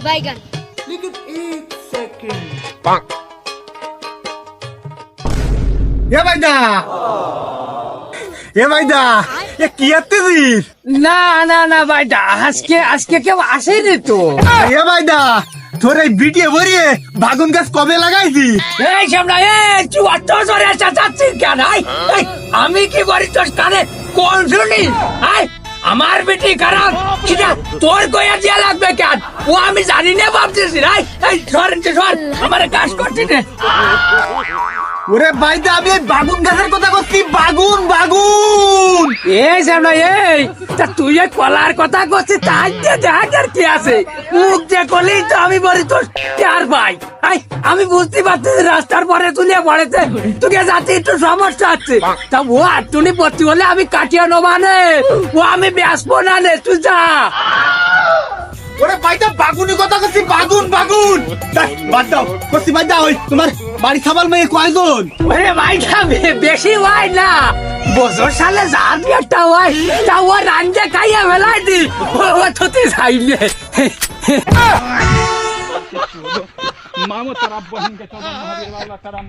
बैगन लेकिन एक सेकंड এ ভাইদা এ ভাইদা এ কি আত্মীয় না না না ভাইটা আজকে আজকে কেউ আসেনি তো এ ভাইদা তোর এই বিটিয়ে ভরিয়ে বাগুন গাছ কবে লাগাইছি এই সামনে এই তুই অত জোরে চাচাচ্ছিস কেন এই, এই, আমি কি করি তোর কানে কোন শুনি এই, আমার বেটি খারাপ সেটা তোর কয়া দিয়া লাগবে কেন? ও আমি জানি না, ভাবতেছি এই এই সর সর আমার কাজ করছি না। ওরে বাইদা আমি বাগুন গাছের কথা করছি বাগুন। এই তুই কলার কথা তাই মুখ দিয়ে করলেই তো আমি বলি ভাই। আমি বুঝতে পারছি রাস্তার পরে তুলে সমস্যা আছে। তা ও হলে আমি কাটিয়ে নেবা ও, আমি বেসবো না নে, তুই যা। বাগুনি কথা বাগুন বাগুন। তোমার বাড়ি খাবার মেয়ে কয়জন ওরে ভাইটা বেশি ওয়াই না। বছর সালে যার একটা ওয়াই তা ও রান্ধে খাইয়া ফেলাই দি। ও তোতে চাইলে মামা তারা বহিন মহাবীর বাবা তারা